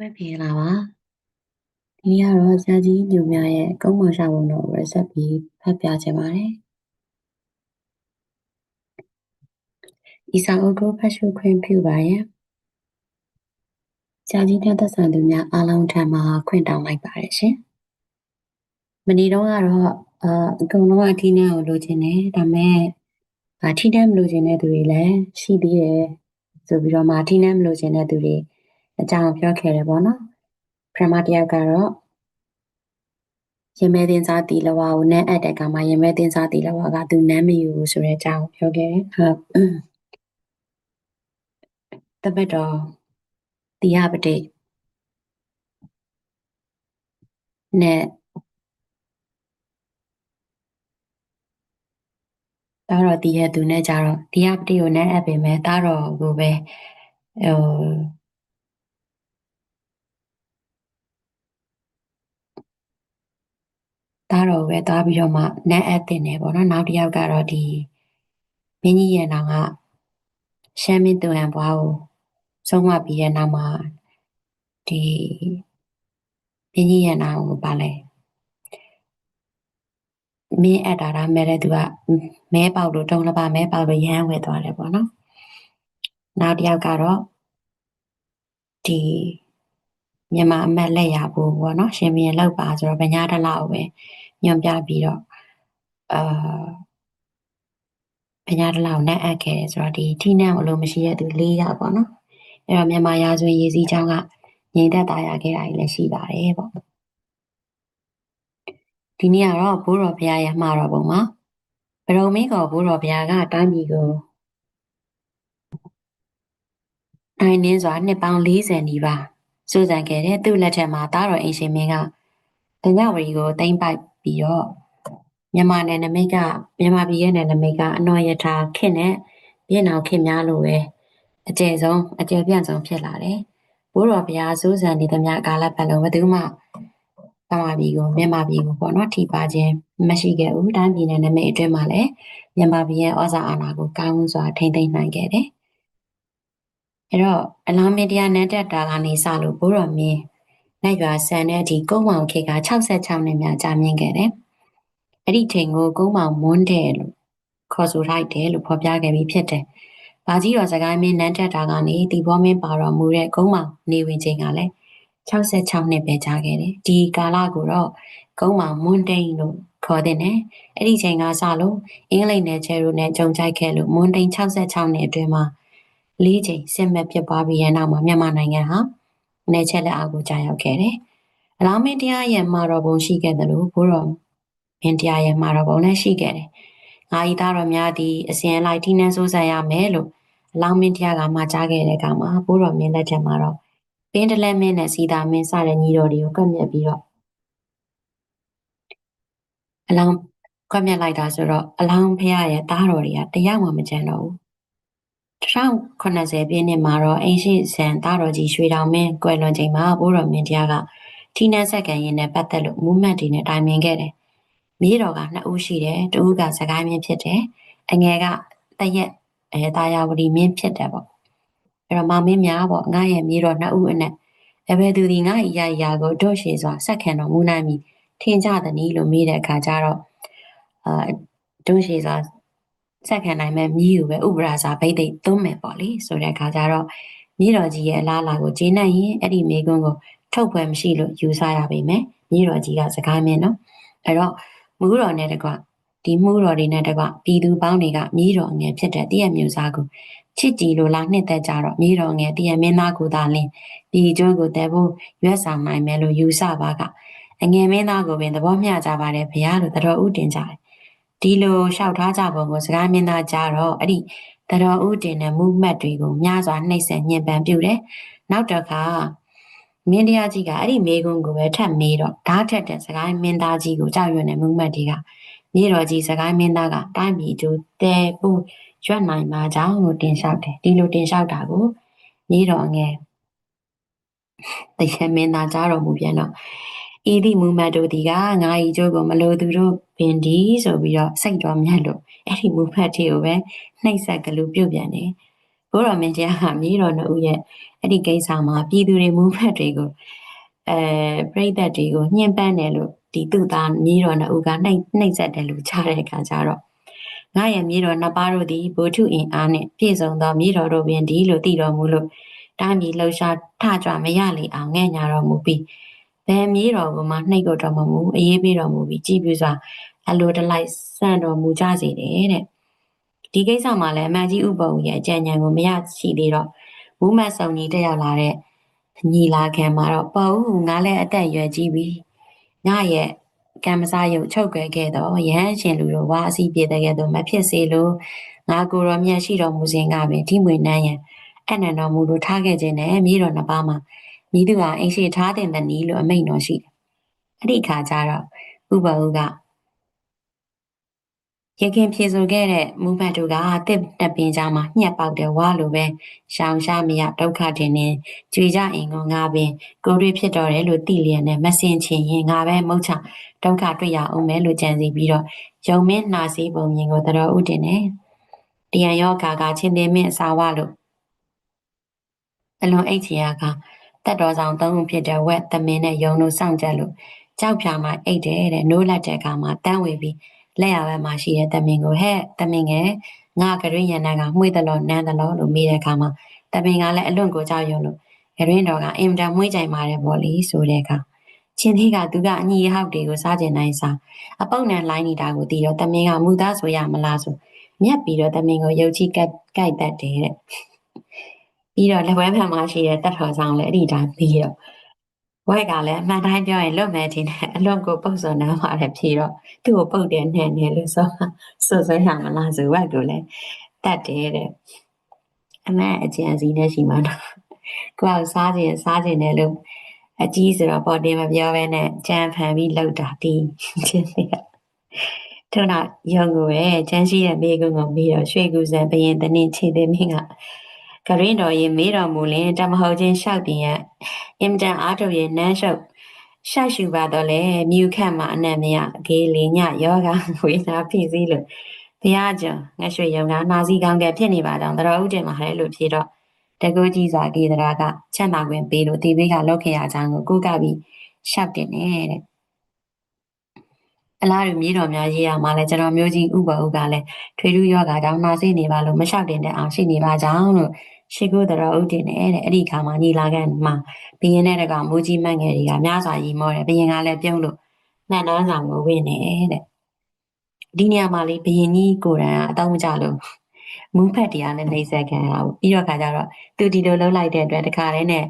မင်္ဂလာပါဒီနေ့ကတော့ဆရာကြီးညူများရဲ့ကုန်းမောင်ရှာပုံတော် recipe ဖတ်ပြချင်ပါတယ်ဤစာအုပ်ကိုဖတ်ရှုခွင့်ပြုပါရန်ဆရာကြီးတဲ့သက်ဆိုင်သူများအားလုံးထံမှခွင့်တောင်းလိုက်ပါတယ်ရှင်မနေ့တော့ကတော့အာအကုန်လုံးကထီးနှံကိုလိုချင်တယ်ဒါပေမဲ့အာထီးနှံမလိုချင်တဲ့သူတွေလည်းရှိသေးတယ်ဆိုပြီးတော့မှထီးနှံမလိုချင်တဲ့သူတွေ အကြောင်းပြောခဲ့တယ်ပေါ့နော်ပထမတစ်ယောက်ကတော့ရင်မဲတင်စားတီလဝါကိုနန်းအပ်တဲ့ကမှာရင်မဲတင်စားတီလဝါကသူနန်းမယူဘူးဆိုတဲ့အကြောင်းပြောခဲ့တယ်ဟုတ်တပတ်တော်တီဟပတိနဲ့တားတော်တီးရဲ့သူနဲ့ကြတော့တီဟပတိကိုနန်းအပ်ပေမဲ့တားတော်ကိုပဲဟို တားတော်ပဲတားပြီးတော့မှနန်းအပ်တင်တယ်ပေါ့နော်နောက်တစ်ယောက်ကတော့ဒီမင်းကြီးရဲ့နောင်ကရှမ်းမင်းသူဟန်ဘွားကိုဆုံးမပြီးတဲ့နောက်မှာဒီမင်းကြီးရဲ့နောင်ကိုပါလဲမင်းအပ်တာဒါမဲ့တဲ့သူကမဲပေါက်လို့တုံးလပါမဲပေါက်လို့ရဟန်းဝဲသွားတယ်ပေါ့နော်နောက်တစ်ယောက်ကတော့ဒီ မြန်မာအမတ်လက်ရဖို့ပေါ့နော်ရှင်ဘီရင်လောက်ပါဆိုတော့ဗညာတလောက်ပဲညွန်ပြပြီးတော့အာဗညာတလောက်နဲ့အပ်ခဲ့တယ်ဆိုတော့ဒီထိနှံအလိုမရှိတဲ့သူ၄ယောက်ပေါ့နော်အဲ့တော့မြန်မာရာဇဝင်ရေးစည်းချောင်းကငြိမ်သက်သားရခဲ့တာကြီးလည်းရှိပါတယ်ပေါ့ဒီနေ့ကတော့ဘိုးတော်ဘုရားရဲ့မှာတော်ပုံမှာဗရုံမင်းကောဘိုးတော်ဘုရားကတိုင်းပြည်ကိုနိုင်နှင်းစွာနှစ်ပေါင်း40နီးပါး စူးစမ်းခဲ့တဲ့သူ့လက်ထက်မှာတားတော်အင်ရှင်မင်းကတညဝရီကိုတိမ့်ပိုက်ပြီးတော့မြန်မာနယ်နမိတ်ကမြန်မာပြည်ရဲ့နယ်နမိတ်ကအနော်ရထားခင်နဲ့ပြည်နောင်ခင်များလိုပဲအကျယ်ဆုံးအကျယ်ပြန့်ဆုံးဖြစ်လာတယ်။ဘိုးတော်ဘုရားစူးစမ်းနေသမျှကာလပတ်လုံးဘယ်သူမှမြန်မာပြည်ကိုမြန်မာပြည်ကိုပေါ့နော်ထိပါခြင်းမရှိခဲ့ဘူး။တိုင်းပြည်နယ်နမိတ်အတွင်းမှာလည်းမြန်မာပြည်ရဲ့ဩဇာအာဏာကိုကောင်းစွာထိန်းသိမ်းနိုင်ခဲ့တယ်။ အဲ့တော့အလောင်းမင်းတရားနန်းတက်တာကနေစလို့ဘိုးတော်မင်းနိုင်ရွာဆန်တဲ့အထိကုန်းမောင်ခေက66နှစ်များကြာမြင့်ခဲ့တယ်။အဲ့ဒီချိန်ကိုကုန်းမောင်မွန်းတယ်လို့ခေါ်ဆိုလိုက်တယ်လို့ဖော်ပြခဲ့ပြီးဖြစ်တယ်။ဘာကြီးတော်စကိုင်းမင်းနန်းတက်တာကနေတီဘောမင်းပါတော်မူတဲ့ကုန်းမောင်နေဝင်ချိန်ကလည်း66နှစ်ပဲကြာခဲ့တယ်။ဒီကာလကိုတော့ကုန်းမောင်မွန်းတိန်လို့ခေါ်တဲ့နဲ့အဲ့ဒီချိန်ကစလို့အင်္ဂလိပ်နယ်ချဲတို့နဲ့ကြုံကြိုက်ခဲ့လို့မွန်းတိန်66နှစ်အတွင်းမှာ ၄ချိန်စစ်မဲ့ဖြစ်ပွားပြီးရနောက်မှာမြန်မာနိုင်ငံဟာနယ်ချဲလက်အောက်ကိုကြာရောက်ခဲ့တယ်။အလောင်းမင်းတရားရဲ့မှာတော်ဘုံရှိခဲ့တယ်လို့ဘိုးတော်မင်းတရားရဲ့မှာတော်ဘုံလည်းရှိခဲ့တယ်။ငါဤသားတော်များသည်အစဉ်လိုက်ထိနှန်းစိုးစံရမယ်လို့အလောင်းမင်းတရားကမှာကြားခဲ့တဲ့အခါမှာဘိုးတော်မင်းလက်ထက်မှာတော့ပင်းတလဲမင်းနဲ့စီတာမင်းစတဲ့ညီတော်တွေကိုကတ်မြက်ပြီးတော့အလောင်းကတ်မြက်လိုက်တာဆိုတော့အလောင်းဖះရဲ့သားတော်တွေကတယောက်မှမကြံတော့ဘူး 1080ပြည့်နှစ်မှာတော့အင်ရှိဇန်သားတော်ကြီးရွှေတောင်မင်းကွယ်လွန်ချိန်မှာဘိုးတော်မင်းတရားကထီနန်းဆက်ကန်ရင်နဲ့ပတ်သက်လို့မူးမှတ်တွေနဲ့တိုင်ပင်ခဲ့တယ်။မိတော်ကနှစ်ဦးရှိတယ်။တဦးကစကိုင်းမင်းဖြစ်တယ်။အငယ်ကတရက်အဲတာယာဝတီမင်းဖြစ်တယ်ပေါ့။အဲ့တော့မောင်မင်းများပေါ့ငါရဲ့မိတော်နှစ်ဦးအနက်အဘယ်သူဒီငါ့ရာရာကိုတို့ရှည်စွာဆက်ခံတော်မူနိုင်မည်ထင်ကြသည်နီလို့မေးတဲ့အခါကျတော့အာတို့ရှည်စွာ ဆက်ခံနိုင်မဲ့မြည်ကိုပဲဥပရာဇာဘိတ်သိသုံးမယ်ပေါ့လေဆိုတဲ့အခါကျတော့မြည်တော်ကြီးရဲ့အလားအလာကိုဂျင်းနိုင်ရင်အဲ့ဒီမိကွန်းကိုထုတ်ပွဲမရှိလို့ယူဆရပါမယ်မြည်တော်ကြီးကစကားမင်းနော်အဲ့တော့မူးတော်နဲ့တကွဒီမှုတော်တွေနဲ့တကွပြည်သူပေါင်းတွေကမြည်တော်ငယ်ဖြစ်တဲ့တည့်ရမျိုးစားကိုချစ်ကြည်လိုလားနှစ်သက်ကြတော့မြည်တော်ငယ်တည့်ရမင်းသားကိုသာလင်းပြည်ကျွန်းကိုတဲဖို့ရွက်ဆောင်နိုင်မယ်လို့ယူဆပါကအငယ်မင်းသားကိုပင်သဘောမျှကြပါတယ်ဘုရားလို့တတော်ဥတင်ကြတယ် ဒီလိုလျှောက်ထားကြပုံကိုစကားမင်းသားကြားတော့အဲ့ဒီတတော်ဥတင်တဲ့မူမှတ်တွေကိုမြားစွာနှိပ်စက်ညှဉ်းပန်းပြုတယ်နောက်တစ်ခါမင်းတရားကြီးကအဲ့ဒီမေကွန်းကိုပဲထပ်မေးတော့ဓာတ်ထက်တဲ့စကိုင်းမင်းသားကြီးကိုကြောက်ရွံ့တဲ့မူမှတ်တွေကမြေတော်ကြီးစကိုင်းမင်းသားကတိုင်းပြည်ကျိုးတဲဖို့ရွတ်နိုင်မှာကြောင့်လို့တင်လျှောက်တယ်ဒီလိုတင်လျှောက်တာကိုမြေတော်ငယ်တရမင်းသားကြားတော်မူပြန်တော့ ဤသည့်မူမတ်တို့သည်ကငါဤကျိုးကိုမလိုသူတို့ပင်ဒီဆိုပြီးတော့စိတ်တော်မြတ်လို့အဲ့ဒီမူဖတ်တီကိုပဲနှိပ်ဆက်ကလေးပြုတ်ပြန်တယ်ဘဘိုးတော်မင်းကြီးကမြေတော်နှစ်ဦးရဲ့အဲ့ဒီကိစ္စမှာပြည်သူတွေမူဖက်တွေကိုအဲပြိသက်တွေကိုညှဉ်းပန်းတယ်လို့ဒီသူ့သားမြေတော်နှစ်ဦးကနှိပ်နှိပ်ဆက်တယ်လို့ကြားတဲ့အခါကျတော့ငါရဲ့မြေတော်နှစ်ပါးတို့သည်ဘိုလ်ထုအင်အားနှင့်ပြည့်စုံသောမြေတော်တို့ပင်ဒီလိုတည်တော်မူလို့တိုင်းပြည်လှုပ်ရှားထကြွမရလေအောင်ငဲ့ညာတော်မူပြီး ဘယ်မြေတော်ကမှနှိပ်ကိုတော်မမူအေးပေးတော်မူပြီးကြည်ပြစွာအလိုတလိုက်ဆန့်တော်မူကြစေတယ်တဲ့ဒီကိစ္စမှာလည်းအမတ်ကြီးဥပုံရဲ့အကြံဉာဏ်ကိုမရရှိသေးတော့မူးမတ်ဆောင်ကြီးတက်ရောက်လာတဲ့ညီလာခံမှာတော့ပေါ့ဦးငါလည်းအသက်ရွယ်ကြီးပြီငါရဲ့ကံမစားရုပ်ချုပ်ကြခဲ့တော့ရဟန်းရှင်လူတို့ဝါအစီပြေတဲ့ကဲ့သို့မဖြစ်စေလို့ငါကိုယ်တော်မြတ်ရှိတော်မူစဉ်ကပင်ဒီမွေနှမ်းရန်အနန္တော်မူလို့ထားခဲ့ခြင်းနဲ့မြေတော်နှစ်ပါးမှာ မိသူဟာအိမ်ရှိထားတဲ့တနည်းလို့အမိန့်တော်ရှိတယ်။အဲ့ဒီခါကျတော့ဥပဥကရခင်ဖြေဆိုခဲ့တဲ့မူဖတ်တို့ကတစ်တက်ပင်ကြားမှာညှက်ပေါက်တဲ့ဝါလိုပဲရှောင်ရှားမရဒုက္ခတင်နေကြွေကြအိမ်ကငါပင်ကိုရွေဖြစ်တော်တယ်လို့သိလျက်နဲ့မစင်ချင်ရင်ငါပဲမုတ်ချဒုက္ခတွေ့ရအောင်မယ်လို့ကြံစီပြီးတော့ယုံမင်းနှာစီးပုံမြင်ကိုတတော်ဥတင်တယ်။တရားယောဂါကချင်းသေးမင်းအစာဝလို့အလွန်အိတ်ချင်ရက တက်တော်ဆောင်သုံးဦးဖြစ်တဲ့ဝက်သမင်းနဲ့ယုံတို့စောင့်ကြလို့ကြောက်ဖြာမှာအိတ်တယ်တဲ့နိုးလက်တဲ့အခါမှာတန်းဝေပြီးလက်ရဘက်မှာရှိတဲ့သမင်ကိုဟဲ့သမင်ငယ်ငါကရင်ရန်နကမှွေးတယ်လို့နန်းတယ်လို့လို့မိတဲ့အခါမှာသမင်ကလည်းအလွန်ကိုကြောက်ရွံ့လို့ကရင်တော်ကအင်တန်မွေးကြိုင်ပါတယ်ပေါ့လေဆိုတဲ့အခါချင်းသေးကသူကအညီဟောက်တွေကိုစားကျင်နိုင်စားအပုတ်နံလိုင်းနေတာကိုတီတော့သမင်ကမူသားဆိုရမလားဆိုမြက်ပြီးတော့သမင်ကိုရုပ်ချီကကြိုက်တတ်တယ်တဲ့ ပြီးတော့လက်ဝဲဖန်မှာရှိတဲ့တတ်တော်ဆောင်လည်းအဲ့ဒီတိုင်းပြီးတော့ဝက်ကလည်းအမှန်တိုင်းပြောရင်လွတ်မယ်တင်တယ်အလွန်ကိုပုတ်စော်နာပါတယ်ဖြေတော့သူ့ကိုပုတ်တယ်နဲ့နဲ့လို့ဆိုဆိုဆွဲရမလားဆိုဝက်ကလည်းတတ်တယ်တဲ့အမှန်အကျဉ်းစီနဲ့ရှိမှတော့ကိုယ်ကစားခြင်းစားခြင်းတယ်လို့အကြီးဆိုတော့ပေါ်တင်မပြောဘဲနဲ့ကြံဖန်ပြီးလောက်တာတီးချင်းစီထုံတော့ရုံကိုပဲချမ်းရှိတဲ့မိကုန်းကိုပြီးတော့ရွှေကူစံဘရင်တနင်ချေတဲ့မင်းက ကရင်းတော်ရင်မေးတော်မူလင်တမဟုတ်ချင်းလျှောက်တင်ရအင်တန်အားထုတ်ရင်နန်းရှုပ်ရှောက်ရှူပါတော့လေမြူခတ်မှာအနံ့မရအကေးလေးညယောဂဝေနာဖြစ်စည်းလို့ဘုရားကျော်ငှက်ရွှေရုံကနာစီကောင်းကဲဖြစ်နေပါကြောင်းတတော်ဥတင်မှာဟဲလို့ဖြေတော့တကူကြီးစာကေတရာကချက်နာခွင့်ပေးလို့ဒီဘေးကလောက်ခေရအကြောင်းကိုကိုကပြီးရှောက်တင်တဲ့အလားတူမြေတော်များရေးရမှာလဲကျွန်တော်မျိုးကြီးဥပဥကလည်းထွေထူးယောဂကြောင့်နာစိနေပါလို့မလျှောက်တင်တဲ့အောင်ရှိနေပါကြောင်းလို့ ရှိခိုးတော်ဥတင်နဲ့တဲ့အဲ့ဒီခါမှာညီလာခံမှာဘယင်းတဲ့တကမိုးကြီးမန့်ငယ်တွေကများစွာရီမောတယ်ဘယင်းကလည်းပြုံးလို့နှံ့နှန်းဆောင်ကိုဝင်နေတဲ့ဒီနေရာမှာလေဘယင်းကြီးကိုယ်တိုင်အတော့မကြလို့မူးဖက်တရားနဲ့နှိမ့်ဆက်ခံရဘူးပြီးတော့ခါကျတော့သူဒီလိုလှုပ်လိုက်တဲ့အတွက်တခါတည်းနဲ့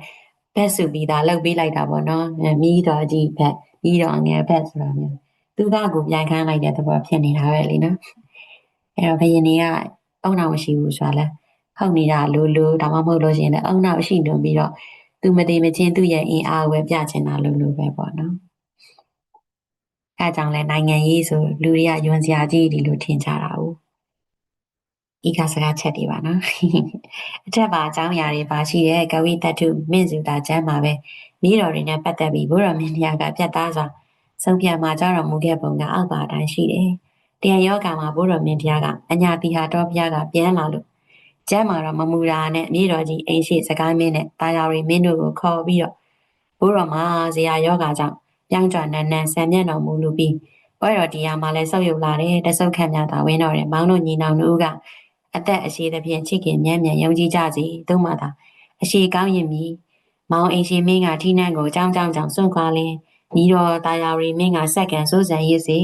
ဘက်စုပြီးသားလှုပ်ပေးလိုက်တာပေါ့နော်မိတော်ကြီးဘက်မိတော်ငယ်ဘက်ဆိုတာမျိုးသူကကိုပြန်ခန်းလိုက်တဲ့သဘောဖြစ်နေတာပဲလीနော်အဲ့တော့ဘယင်းကြီးကအုံနောက်မရှိဘူးဆိုတာလဲ ဟောက်နေတာလိုလိုဒါမှမဟုတ်လို့ရှိရင်လည်းအုံနောက်ရှိလွန်ပြီးတော့သူမသေးမချင်းသူ့ရဲ့အင်အားကိုပဲပြချင်တာလိုလိုပဲပေါ့နော်အဲကြောင့်လဲနိုင်ငံရေးဆိုလူတွေကယွန်စရာကြီးဒီလိုထင်ကြတာ哦ဤကစကားချက်တွေပါနော်အထက်ပါအကြောင်းအရာတွေပါရှိတဲ့ကဝိတ္တုမင့်စုတာကျမ်းမှာပဲမိတော်တွေနဲ့ပတ်သက်ပြီးဘုရားမင်းတရားကပြတ်သားစွာဆုံးဖြတ်မှာကြတော်မူခဲ့ပုံကအောက်ပါတိုင်းရှိတယ်တရားယောဂါမှာဘုရားမင်းတရားကအညာတိဟာတော်ဘုရားကပြန်လာလို့ ကျမ်းမှာတော့မမူတာနဲ့မြေတော်ကြီးအိမ်ရှိစကိုင်းမင်းနဲ့တာယာရီမင်းတို့ကိုခေါ်ပြီးတော့ဘိုးတော်မှာဇေယယောဂါကြောင့်ပြောင်းကြွနန်းနန်းဆံမြတ်တော်မူလူပြီးပွဲတော်တရားမှာလည်းဆုပ်ယုပ်လာတယ်တဆုပ်ခန့်များသာဝင်းတော်တယ်မောင်တို့ညီနောင်တို့ကအသက်အရှိသဖြင့်ချစ်ခင်မြတ်မြတ်ယုံကြည်ကြစီသို့မှသာအရှိကောင်းရင်မီမောင်အိမ်ရှိမင်းကထိနှံကိုကြောင်းကြောင်းကြောင်းစွန့်ခွာလင်းညီတော်တာယာရီမင်းကစက္ကန့်စိုးစံရစ်စီ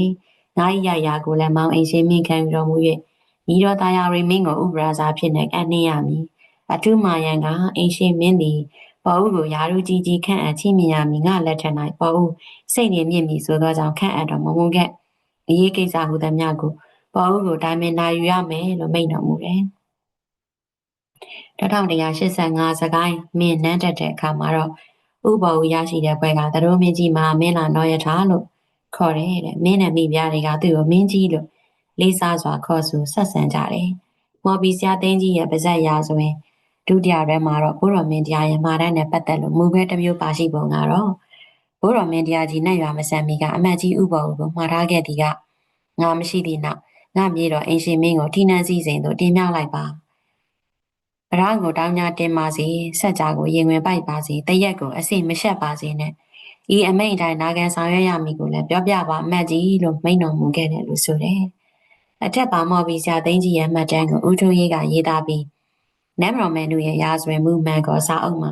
နိုင်ရရကိုလည်းမောင်အိမ်ရှိမင်းခံယူတော်မူ၍ ညီတော်သားယာရီမင်းကိုဥပရာဇာဖြစ်နေအနှင်းရမည်အထုမာယံကအိမ်ရှိမင်းသည်ပေါ်ဦးကိုယာရုကြီးကြီးခန့်အပ်ချင်းမြင်ရမည်ငါလက်ထက်၌ပေါ်ဦးစိတ်နေမြင့်မည်ဆိုသောကြောင့်ခန့်အပ်တော်မမူခဲ့အရေးကိစ္စဟုသမျှကိုပေါ်ဦးကိုတိုင်းမင်နာယူရမယ်လို့မိန့်တော်မူတယ်1185စကိုင်းမင်းနန်းတက်တဲ့အခါမှာတော့ဥပ္ပဝရရှိတဲ့ဘွဲကသတော်မင်းကြီးမှာမင်းလာနောရထားလို့ခေါ်တယ်တဲ့မင်းနဲ့မိဖုရားတွေကသူ့ကိုမင်းကြီးလို့ လေးစားစွာခေါ်ဆိုဆက်ဆံကြတယ်။မော်ဘီဆရာသိန်းကြီးရဲ့ပါဇက်ရာဆိုရင်ဒုတိယရဲမှာတော့ဘိုးတော်မင်းတရားရဲ့မှာတန်းနဲ့ပတ်သက်လို့မူခွဲတစ်မျိုးပါရှိပုံကတော့ဘိုးတော်မင်းတရားကြီးနဲ့ရွာမဆန်မီကအမတ်ကြီးဥပ္ပဝကိုမှာထားခဲ့သည်ကငါမရှိသည့်နောက်ငါမြေတော်အင်ရှင်မင်းကိုထိနှန်းစည်းစိမ်သို့တင်မြောက်လိုက်ပါဘဗရကိုတောင်းညာတင်ပါစေဆက်ကြကိုရင်ဝင်ပိုက်ပါစေတရက်ကိုအစိမရှက်ပါစေနဲ့ဤအမိန့်တိုင်းနာခံဆောင်ရွက်ရမည်ကိုလည်းပြောပြပါအမတ်ကြီးလို့မိန့်တော်မူခဲ့တယ်လို့ဆိုတယ် အထက်ပါမော်ပြီးဆရာသိန်းကြီးရဲ့မှတ်တမ်းကိုဦးထွန်းရေးကရေးသားပြီးနမ်မတော်မဲနူရဲ့ရာဇဝင်မှုမှန်ကောစာအုပ်မှာ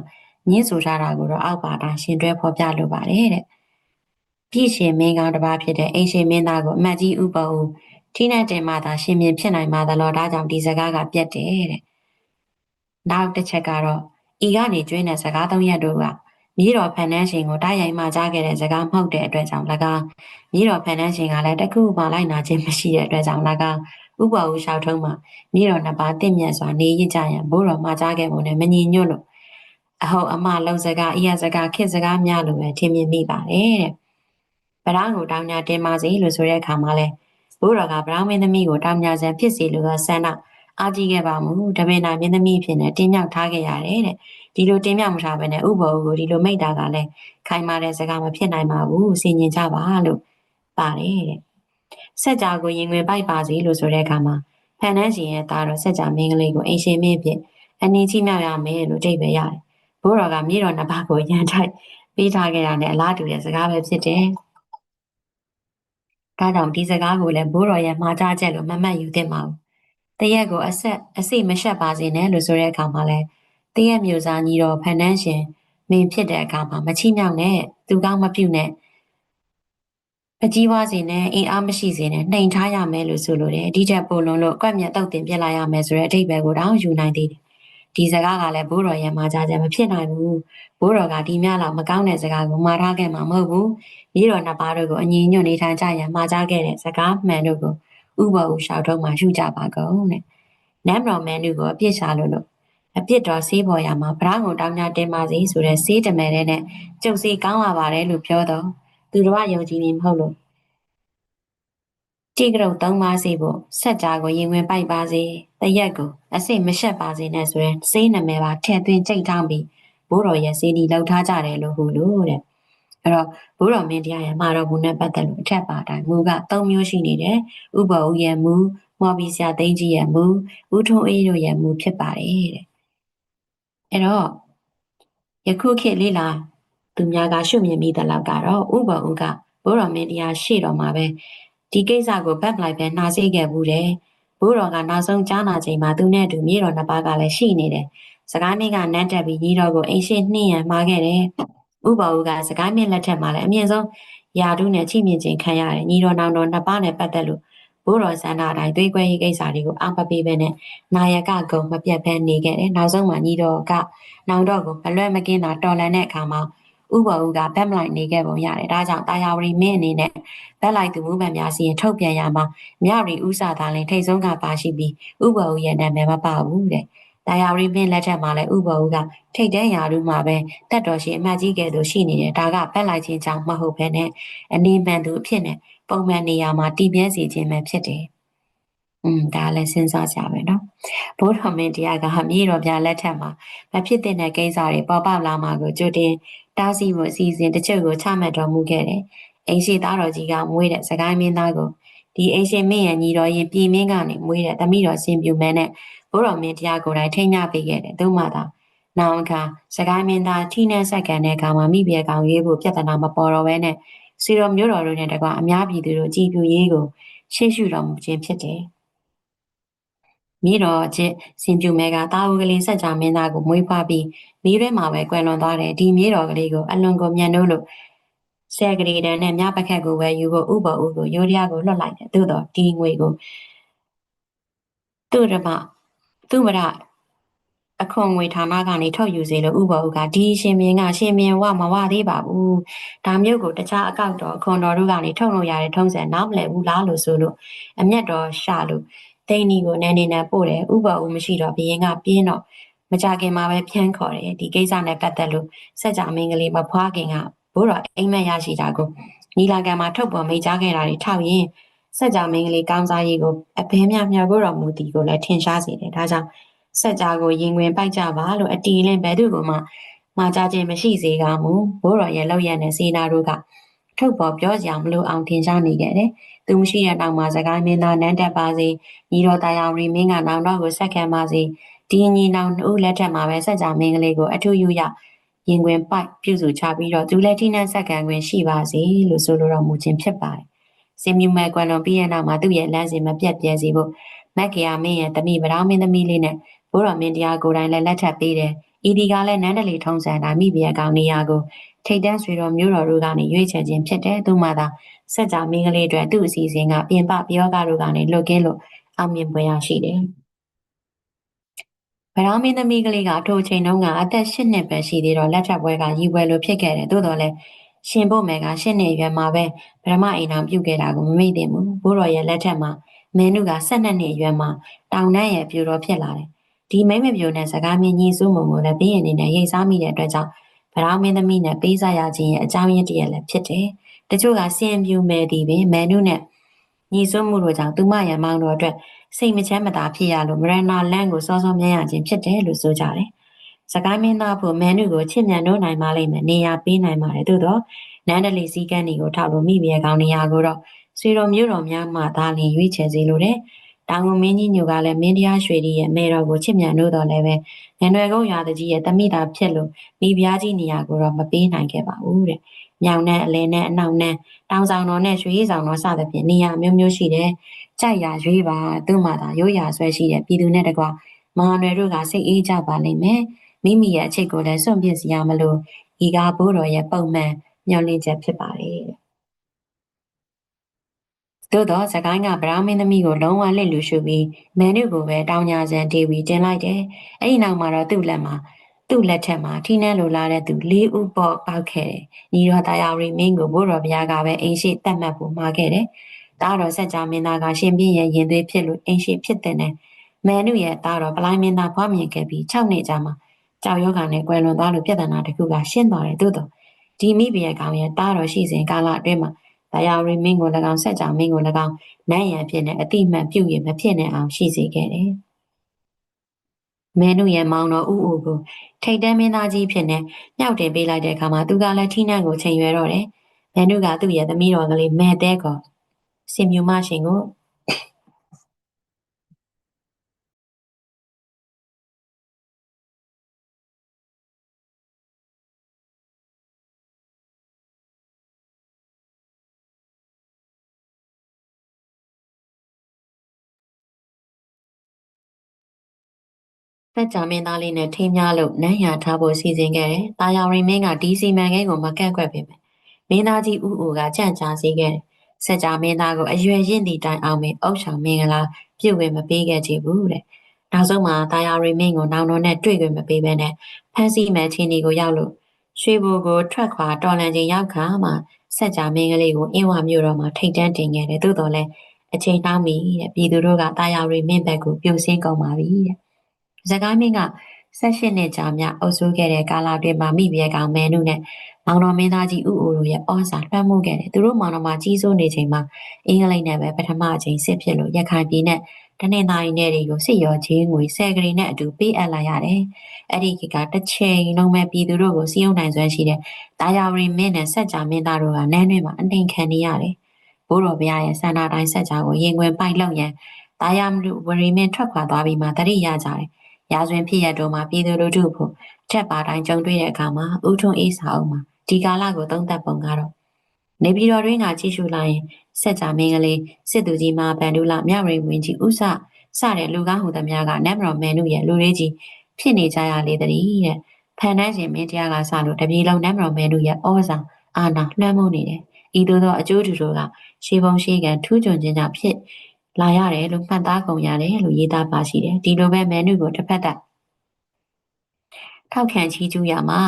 ညှင်းဆိုထားတာကိုတော့အောက်ပါတိုင်းရှင်တွဲဖော်ပြလိုပါတယ်တဲ့ပြည်ရှင်မင်းကောင်းတစ်ပါးဖြစ်တဲ့အိမ်ရှင်မင်းသားကိုအမတ်ကြီးဥပဦးထိနဲ့တင်မှသာရှင်မြင်ဖြစ်နိုင်မှသလောဒါကြောင့်ဒီစကားကပြတ်တယ်တဲ့နောက်တစ်ချက်ကတော့ဤကနေကျွင်းတဲ့စကားသုံးရက်တို့က မြေတော်ဖန်နှန်းရှင်ကိုတိုက်ရိုက်မှကြားခဲ့တဲ့စကားမဟုတ်တဲ့အတွက်ကြောင့်၎င်းမြေတော်ဖန်နှန်းရှင်ကလည်းတခုမှလိုက်နာခြင်းမရှိတဲ့အတွက်ကြောင့်၎င်းဥပဝူလျှောက်ထုံးမှာမြေတော်နှစ်ပါးတင့်မြတ်စွာနေရကြရန်ဘိုးတော်မှာကြားခဲ့ပုံနဲ့မညီညွတ်လို့အဟုတ်အမလုံးစကားအရာစကားခေစကားများလို့ပဲထင်မြင်မိပါတယ်တဲ့ဗရာကိုတောင်းညာတင်ပါစေလို့ဆိုတဲ့အခါမှာလဲဘိုးတော်ကဗရာမင်းသမီးကိုတောင်းညာစံဖြစ်စီလို့ဆန္ဒအားကြီးခဲ့ပါမူတပင်နာမင်းသမီးဖြစ်နေတင်းမြောက်ထားခဲ့ရတယ်တဲ့ ဒီလိုတင်းမြောက်မထားဘဲနဲ့ဥပ္ပောကိုဒီလိုမိတ်တာကလည်းခိုင်မာတဲ့စကားမဖြစ်နိုင်ပါဘူးစင်ញင်ကြပါလို့ပါတယ်တဲ့ဆက်ကြကိုရင်ဝင်ပိုက်ပါစီလို့ဆိုတဲ့အခါမှာဖန်နှန်းရှင်ရဲ့သားတော်ဆက်ကြမင်းကလေးကိုအိမ်ရှင်မင်းဖြစ်အနေချင်းမြောက်ရမယ်လို့တိတ်ပဲရတယ်ဘိုးတော်ကမြေတော်နှစ်ပါးကိုရန်ထိုက်ပေးထားခဲ့တာနဲ့အလားတူတဲ့စကားပဲဖြစ်တယ်ဒါကြောင့်ဒီစကားကိုလည်းဘိုးတော်ရဲ့မှားကြားချက်လို့မမှတ်ယူသင့်ပါဘူးတရက်ကိုအဆက်အစိမရှက်ပါစေနဲ့လို့ဆိုတဲ့အခါမှာလဲ တရက်မျိုးစားညီတော်ဖန်နှန်းရှင်မင်းဖြစ်တဲ့အခါမှာမချိမြောက်နဲ့သူကောင်းမပြုတ်နဲ့အကြီးဝါစေနဲ့အင်အားမရှိစေနဲ့နှိမ်ထားရမယ်လို့ဆိုလိုတယ်ဒီချက်ပိုလွန်လို့အကွက်မြတ်တုတ်တင်ပြလိုက်ရမယ်ဆိုတဲ့အဓိပ္ပာယ်ကိုတောင်ယူနိုင်သေးတယ်ဒီစကားကလည်းဘိုးတော်ရဲ့မှာကြားချက်မဖြစ်နိုင်ဘူးဘိုးတော်ကဒီများလောက်မကောင်းတဲ့စကားကိုမှားထားခဲ့မှာမဟုတ်ဘူးမိတော်နှစ်ပါးတို့ကိုအငြင်းညွတ်နေထိုင်ကြရန်မှာကြားခဲ့တဲ့စကားမှန်တို့ကိုဥပဝရှောက်ထုံးမှာယူကြပါကုန်တဲ့နမ်တော်မန်နူကိုအပြစ်ရှာလို့လို့ အပြစ်တော်ဆေးပေါ်ရမှာဗရာကိုတောင်းကြတင်ပါစေဆိုတဲ့ဆေးတမယ်တဲ့နဲ့ကျုပ်ဆေးကောင်းလာပါတယ်လို့ပြောတော့သူတော်ကယုံကြည်နေမဟုတ်လို့တိကရုတ်သုံးပါစေဖို့ဆက်ကြကိုရင်ဝင်ပိုက်ပါစေတရက်ကိုအစိတ်မရှက်ပါစေနဲ့ဆိုရင်စေးနမယ်ပါထည့်သွင်းကြိတ်ထောင်းပြီးဘိုးတော်ရဲ့စေးဒီလောက်ထားကြတယ်လို့ဟုတ်လို့တဲ့အဲ့တော့ဘိုးတော်မင်းတရားရဲ့မှာတော်မူနဲ့ပတ်သက်လို့အထက်ပါတိုင်းမူက၃မျိုးရှိနေတယ်ဥပ္ပဥရဲ့မူမော်ဘီဆရာသိန်းကြီးရဲ့မူဥထုံးအေးတို့ရဲ့မူဖြစ်ပါတယ်တဲ့ အဲ့တော့ယခုခေတ်လေးလာသူများကရှုမြင်မိတဲ့လောက်ကတော့ဥပ္ပဥကဘိုးတော်မင်းတရားရှေ့တော်မှာပဲဒီကိစ္စကိုဘက်လိုက်ပဲနှာစေးခဲ့ဘူးတယ်ဘိုးတော်ကနောက်ဆုံးကြားနာချိန်မှာသူနဲ့အတူမြေတော်နှစ်ပါးကလည်းရှိနေတယ်စကားမင်းကနန်းတက်ပြီးညီတော်ကိုအိမ်ရှိနှင်းရန်မှားခဲ့တယ်ဥပဦးကစကိုင်းမြင့်လက်ထက်မှာလည်းအမြင့်ဆုံးယာတုနဲ့ချိမြင့်ခြင်းခံရတယ်ညီတော်နောင်တော်နှစ်ပါးနဲ့ပတ်သက်လို့ ဘိုးတော်စန္ဒာတိုင်းသွေးကွဲရေးကိစ္စတွေကိုအမပေးပဲနဲ့နာယကကုံမပြတ်ဘဲနေခဲ့တယ်နောက်ဆုံးမှာညီတော်ကနောင်တော်ကိုမလွဲမကင်းတာတော်လန်တဲ့အခါမှာဥပဦးကဘက်မလိုက်နေခဲ့ပုံရတယ်ဒါကြောင့်တာယာဝရီမင်းအနေနဲ့ဘက်လိုက်သူမှုမှန်များစီရင်ထုတ်ပြန်ရမှာမြရီဥစာသားလင်ထိတ်ဆုံးကပါရှိပြီးဥပဦးရဲ့နာမည်မပါဘူးတဲ့တာယာဝရီမင်းလက်ထက်မှာလည်းဥပဦးကထိတ်တဲ့ယာရုမှာပဲတက်တော်ရှိအမတ်ကြီးကဲ့သို့ရှိနေတယ်ဒါကဘက်လိုက်ခြင်းကြောင့်မဟုတ်ဘဲနဲ့အနေမှန်သူအဖြစ်နဲ့ ပုံမှန်နေရာမှာတည်မြဲစေခြင်းပဲဖြစ်တယ်။อืมဒါလည်းစဉ်းစားကြမယ်နော်။ဘိုးတော်မင်းတရားကမြေတော်ပြလက်ထက်မှာမဖြစ်တဲ့ကိစ္စတွေပေါ်ပေါက်လာမှာကိုကြိုတင်တားဆီးမှုအစီအစဉ်တစ်ချက်ကိုချမှတ်တော်မူခဲ့တယ်။အိမ်ရှိသားတော်ကြီးကမွေးတဲ့စကိုင်းမင်းသားကိုဒီအိမ်ရှင်မင်းရဲ့ညီတော်ရင်ပြည်မင်းကနေမွေးတဲ့တမိတော်ရှင်ပြူမန်းနဲ့ဘိုးတော်မင်းတရားကိုယ်တိုင်ထိညပေးခဲ့တယ်။သူ့မှာသာနောင်အခါစကိုင်းမင်းသားထိနှက်ဆက်ကန်တဲ့အခါမှာမိဖုရားကောင်ရေးဖို့ပြဿနာမပေါ်တော့ဘဲနဲ့ စီတော်မျိုးတော်တို့နဲ့တကွအများပြည်သူတို့ကြည်ပြူရေးကိုရှေ့ရှုတော်မူခြင်းဖြစ်တယ်။မိတော်ချစ်စင်ပြူမဲကတာဝကလေးဆက်ကြမင်းသားကိုမွေးဖွားပြီးမိရဲမှာပဲကွယ်လွန်သွားတယ်ဒီမြေတော်ကလေးကိုအလွန်ကိုမြန်လို့လို့ဆဲကလေးတန်းနဲ့မြပခက်ကိုပဲယူဖို့ဥပဥကိုရိုးရကိုလွတ်လိုက်တယ်သို့တော့ဒီငွေကိုသူ့ရမသူ့မရ အခွန်ငွေဌာနကနေထုတ်ယူစေလို့ဥပဥကဒီရှင်မင်းကရှင်မင်းဝမဝသေးပါဘူးဒါမျိုးကိုတခြားအကောက်တော်အခွန်တော်တို့ကနေထုတ်လို့ရတဲ့ထုံးစံနောက်မလဲဘူးလားလို့ဆိုလို့အမျက်တော်ရှာလို့တိန်နီကိုနန်းနေနဲ့ပို့တယ်ဥပဥမရှိတော့ဘယင်းကပြင်းတော့မကြခင်မှာပဲဖြန်းခေါ်တယ်ဒီကိစ္စနဲ့ပတ်သက်လို့စက်ကြမင်းကလေးမဖွားခင်ကဘိုးတော်အိမ်မက်ရရှိတာကိုနီလာကန်မှာထုတ်ပေါ်မိကြားခဲ့တာတွေထောက်ရင်စက်ကြမင်းကလေးကောင်းစားရေးကိုအဘဲများမျှော်ဖို့တော်မူသည်ကိုလည်းထင်ရှားစေတယ်ဒါကြောင့် စက်ကြကိုရင်ဝင်ပိုက်ကြပါလို့အတီးလင်းဘဲသူကမှမှာကြားခြင်းမရှိစေကမူဘိုးတော်ရဲ့လောက်ရတဲ့စေနာတို့ကထုတ်ပေါ်ပြောကြအောင်မလို့အောင်ထင်ရှားနေခဲ့တယ်။သူမရှိတဲ့နောက်မှာစကိုင်းမင်းသားနန်းတက်ပါစေညီတော်တရားရီမင်းကနောင်တော့ကိုဆက်ခံပါစေဒီညီနောင်တို့လက်ထက်မှာပဲစัจ जा မင်းကလေးကိုအထူးယူရရင်ခွင်ပိုက်ပြုစုချပြီးတော့သူလည်းထိနှံဆက်ကန်ခွင့်ရှိပါစေလို့ဆိုလိုတော်မူခြင်းဖြစ်ပါတယ်။စင်မြူမဲကွယ်လွန်ပြီးရနောက်မှာသူ့ရဲ့လမ်းစဉ်မပြတ်ပြဲစေဖို့မက်ကရမင်းရဲ့တမိဗရောင်းမင်းသမီးလေးနဲ့ ဘိုးတော်မင်းတရားကိုယ်တိုင်လည်းလက်ထပ်ပေးတယ်။ဤဒီကလည်းနန်းတလီထုံးစံတိုင်းမိဘရဲ့ကောင်နေရာကိုထိတ်တန်းဆွေတော်မျိုးတော်တို့ကနေရွေးချယ်ခြင်းဖြစ်တယ်။သူမှသာစัจ जा မင်းကလေးအတွက်သူ့အစီအစဉ်ကပြင်ပပြောကားတို့ကနေလွတ်ကင်းလို့အောင်မြင်ပွဲရရှိတယ်။ဗရောင်းမင်းသမီးကလေးကထိုအချိန်တုန်းကအသက်၈နှစ်ပဲရှိသေးတော့လက်ထပ်ပွဲကရည်ပွဲလိုဖြစ်ခဲ့တယ်သို့တော်လည်းရှင်ဖို့မယ်က၈နှစ်ရွယ်မှာပဲဗရမအိမ်အောင်ပြုတ်ခဲ့တာကိုမမေ့သင့်ဘူးဘိုးတော်ရဲ့လက်ထက်မှာမင်းတို့က၁၂နှစ်ရွယ်မှာတောင်တန်းရဲ့ပြူတော်ဖြစ်လာတယ် ဒီမိမပြိုနဲ့စကားမြင်ကြီးစုမှုကိုလည်းပြင်းရင်နေရိတ်စားမိတဲ့အတွက်ကြောင့်ဗရောင်းမင်းသမီးနဲ့ပေးစားရခြင်းရဲ့အကြောင်းရင်းတည်းလည်းဖြစ်တယ်တချို့ကစင်ပြူမယ်ဒီပင်မန်နုနဲ့ညီစွမှုတို့ကြောင့်သူမရမောင်တော်အတွက်စိတ်မချမ်းမသာဖြစ်ရလို့မရနာလန့်ကိုစောစောမြင်ရခြင်းဖြစ်တယ်လို့ဆိုကြတယ်။စကိုင်းမင်းသားဖို့မန်နုကိုချစ်မြတ်နိုးနိုင်ပါလိမ့်မယ်နေရာပေးနိုင်ပါတယ်သို့တော့နန်းတလီစည်းကမ်းတွေကိုထောက်လို့မိမြေကောင်းနေရာကိုတော့ဆွေတော်မျိုးတော်များမှသာလျှင်ရွေးချယ်စေလိုတယ်။ တောင်ကုန်မင်းကြီးညိုကလည်းမင်းတရားရွှေကြီးရဲ့အမေတော်ကိုချစ်မြတ်နိုးတော်လည်းပဲငွယ်ကုန်းရွာတကြီးရဲ့တမိတာဖြစ်လို့မိဖုရားကြီးနေရာကိုတော့မပေးနိုင်ခဲ့ပါဘူးတဲ့။မြောင်နဲ့အလဲနဲ့အနောက်နဲ့တောင်ဆောင်တော်နဲ့ရွှေဆောင်တော်စသဖြင့်နေရာမျိုးမျိုးရှိတယ်။ကြိုက်ရရွေးပါသူ့မှာသာရိုးရာဆွဲရှိတဲ့ပြည်သူနဲ့တကွမဟာနွယ်တို့ကစိတ်အေးကြပါလိမ့်မယ်။မိမိရဲ့အချိတ်ကိုလည်းစွန့်ပစ်စရာမလိုဤကားဘိုးတော်ရဲ့ပုံမှန်မျှော်လင့်ချက်ဖြစ်ပါတယ်တဲ့ သို့တော့စကိုင်းကဗရာမင်းသမီးကိုလုံးဝလက်လူရှုပြီးမန်နုကိုပဲတောင်းညာစံတီးပြီးတင်လိုက်တယ်။အဲ့ဒီနောက်မှာတော့သူ့လက်မှာသူ့လက်ထက်မှာထိနှဲလိုလာတဲ့သူလေးဦးပေါ့ပေါက်ခဲ့တယ်။ညီတော်တရားရီမင်းကိုဘိုးတော်ဘုရားကပဲအိမ်ရှိတတ်မှတ်ဖို့မှာခဲ့တယ်။တားတော်ဆက်ကြမင်းသားကရှင်ပြင်းရဲ့ရင်သွေးဖြစ်လို့အိမ်ရှိဖြစ်တဲ့နဲ့မန်နုရဲ့တားတော်ပလိုင်းမင်းသားဖွားမြင်ခဲ့ပြီး6နှစ်ကြာမှကြောက်ယောဂါနဲ့ကွယ်လွန်သွားလို့ပြဿနာတစ်ခုကရှင်းသွားတယ်သို့တော့ဒီမိဘရဲ့ကောင်ရဲ့တားတော်ရှိစဉ်ကာလအတွင်းမှာ တရားရီမင်းကို၎င်းဆက်ကြမင်းကို၎င်းနိုင်ရန်ဖြစ်နေအတိမတ်ပြုရင်မဖြစ်နိုင်အောင်ရှိစေခဲ့တယ်။မင်းတို့ရဲ့မောင်တော်ဥဥကိုထိတ်တန်းမင်းသားကြီးဖြစ်နေညှောက်တင်ပေးလိုက်တဲ့အခါမှာသူကလည်းထိနှံကိုချိန်ရွယ်တော့တယ်။မင်းတို့ကသူ့ရဲ့သမီးတော်ကလေးမဲတဲကောစင်မြူမရှင်ကို သက်ကြမင်းသားလေးနဲ့ထိမ်းများလို့နန်းရထားဖို့စီစဉ်ခဲ့တယ်။တာယာရီမင်းကဒီစီမံကိန်းကိုမကန့်ကွက်ပေမဲ့မင်းသားကြီးဦးဦးကကြံ့ကြာစေခဲ့တယ်။ဆက်ကြမင်းသားကိုအရွယ်ရင့်သည့်တိုင်အောင်ပင်အုပ်ဆောင်မင်္ဂလာပြုတ်ဝဲမပေးခဲ့ချေဘူးတဲ့။နောက်ဆုံးမှာတာယာရီမင်းကိုနောင်တော်နဲ့တွေ့ခွင့်မပေးဘဲနဲ့ဖမ်းဆီးမဲ့ချင်းဒီကိုရောက်လို့ရွှေဘိုကိုထွက်ခွာတော်လန်ချင်းရောက်ခါမှဆက်ကြမင်းကလေးကိုအင်းဝမြို့တော်မှာထိတ်တန်းတင်ခဲ့တယ်။သို့တော်လည်းအချိန်တောင်းပြီတဲ့ပြည်သူတို့ကတာယာရီမင်းဘက်ကိုပြုတ်ဆင်းကုန်ပါပြီတဲ့။ ဇကိုင်းမင်းက၁၈နှစ်ကြာမြအုပ်စိုးခဲ့တဲ့ကာလအတွင်းမှာမိဘရဲ့ကောင်မဲနုနဲ့မောင်တော်မင်းသားကြီးဥအိုတို့ရဲ့ဩဇာလွှမ်းမိုးခဲ့တယ်သူတို့မောင်တော်မှာကြီးစိုးနေချိန်မှာအင်္ဂလိပ်နဲ့ပဲပထမအချိန်စစ်ဖြစ်လို့ရခိုင်ပြည်နဲ့တနင်္သာရီနယ်တွေကိုစစ်ရောချင်းငွေဆယ်ကလေးနဲ့အတူပေးအပ်လိုက်ရတယ်။အဲ့ဒီကတစ်ချိန်လုံးပဲပြည်သူတို့ကိုစီးအောင်နိုင်စွမ်းရှိတဲ့တာယာဝရီမင်းနဲ့ဆက်ကြမင်းသားတို့ကနန်းတွင်မှာအနှိမ်ခံနေရတယ်။ဘိုးတော်ဘုရားရဲ့စန္ဒာတိုင်းဆက်ကြကိုရင်ခွင်ပိုက်လောက်ရန်တာယာဝရီမင်းထွက်ခွာသွားပြီးမှတတိရကြတယ်။ ရာဇဝင်ဖြစ်ရတော့မှပြည်သူလူထုဖို့အထက်ပါတိုင်းကြုံတွေ့တဲ့အခါမှာဥထုံအေးစာအုပ်မှာဒီကာလကိုသုံးသပ်ပုံကတော့နေပြည်တော်တွင်းကကြည့်ရှုလိုက်ရင်စက်ကြမင်းကလေးစစ်သူကြီးမဗန်ဒူလာမြရိဝင်ကြီးဥစစတဲ့လူကားဟူသမျှကနမ်မတော်မန်နုရဲ့လူလေးကြီးဖြစ်နေကြရလေတည်းတဲ့ဖန်တန်းရှင်မင်းတရားကစလို့တပြည်လုံးနမ်မတော်မန်နုရဲ့ဩဇာအာဏာလွှမ်းမိုးနေတယ်ဤသို့သောအကျိုးတူတို့ကရှေးပုံရှေးကံထူးချွန်ခြင်းကြောင့်ဖြစ် လာရတယ်လို့မှတ်သားကုန်ရတယ်လို့ရေးသားပါရှိတယ်ဒီလိုပဲမန်နုကိုတစ်ဖက်သက်ထောက်ခံချီးကျူးရမှာ